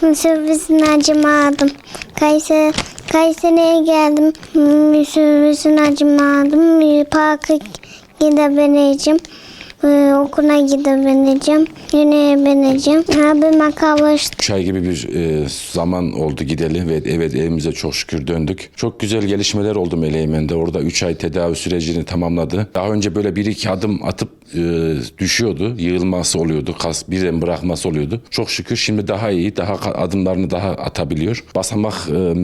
Servisin acımadım. Kayseri, Kayseri'ye geldim. Servisin acımadım. Parka gidebileceğim. Ee, okula gidebileceğim. Yine bineceğim. Abime kavuştum. Üç ay gibi bir e, zaman oldu gideli ve evet evimize çok şükür döndük. Çok güzel gelişmeler oldu Meleğmen'de. Orada 3 ay tedavi sürecini tamamladı. Daha önce böyle bir iki adım atıp e, düşüyordu. Yığılması oluyordu. Kas birden bırakması oluyordu. Çok şükür şimdi daha iyi. Daha adımlarını daha atabiliyor. Basamak e,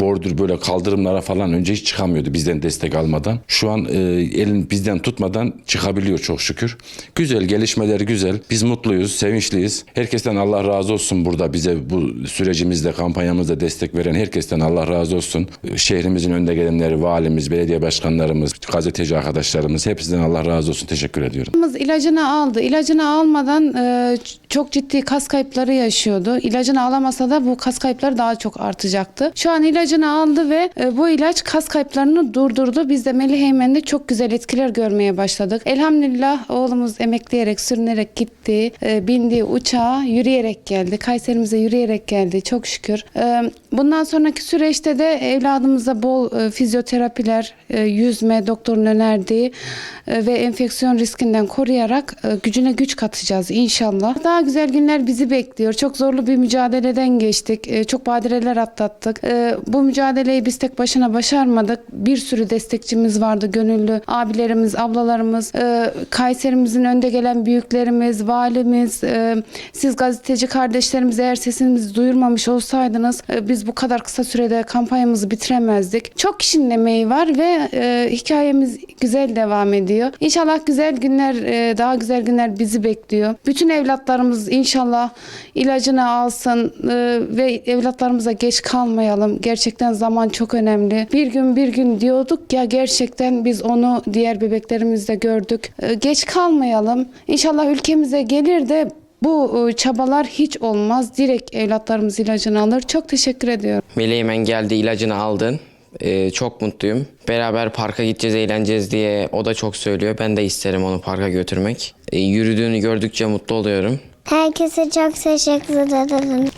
bordür böyle kaldırımlara falan önce hiç çıkamıyordu bizden destek almadan. Şu an e, elin bizden tutmadan çıkabiliyor çok şükür. Güzel gelişmeler güzel. Biz mutluyuz, sevinçliyiz. Herkesten Allah razı olsun burada bize bu sürecimizde, kampanyamızda destek veren herkesten Allah razı olsun. Şehrimizin önde gelenleri, valimiz, belediye başkanlarımız, gazeteci arkadaşlarımız hepsinden Allah razı olsun. Teşekkür ediyorum. İlacını aldı. İlacını almadan e, çok ciddi kas kayıpları yaşıyordu. İlacını alamasa da bu kas kayıpları daha çok artacaktı. Şu an ilacını aldı ve e, bu ilaç kas kayıplarını durdurdu. Biz de Melih Eymen'de çok güzel etkiler görmeye başladık. Elhamdülillah oğlumuz emekleyerek, sürünerek gitti. E, bindiği uçağa yürüyerek geldi. Kayserimize yürüyerek geldi. Çok şükür. E, bundan sonraki süreçte de evladımıza bol fizyoterapiler, yüzme, doktorun önerdiği ve enfeksiyon riskinden koruyarak gücüne güç katacağız inşallah. Daha güzel günler bizi bekliyor. Çok zorlu bir mücadeleden geçtik. Çok badireler atlattık. Bu mücadeleyi biz tek başına başarmadık. Bir sürü destekçimiz vardı. Gönüllü abilerimiz, ablalarımız, e, Kayserimizin önde gelen büyüklerimiz, valimiz, e, siz gazeteci kardeşlerimiz eğer sesimizi duyurmamış olsaydınız e, biz bu kadar kısa sürede kampanyamızı bitiremezdik. Çok kişinin emeği var ve e, hikayemiz güzel devam ediyor. İnşallah güzel günler, e, daha güzel günler bizi bekliyor. Bütün evlatlarımız inşallah ilacını alsın e, ve evlatlarımıza geç kalmayalım. Gerçekten zaman çok önemli. Bir gün bir gün diyorduk ya gerçekten biz onu diğer bebeklerimizde gördük. E, geç kalmayalım. İnşallah ülkemize gelir de bu e, çabalar hiç olmaz. Direkt evlatlarımız ilacını alır. Çok teşekkür ediyorum. Meleğimen geldi ilacını aldın. Ee, çok mutluyum. Beraber parka gideceğiz, eğleneceğiz diye o da çok söylüyor. Ben de isterim onu parka götürmek. Ee, yürüdüğünü gördükçe mutlu oluyorum. Herkese çok teşekkür ederim.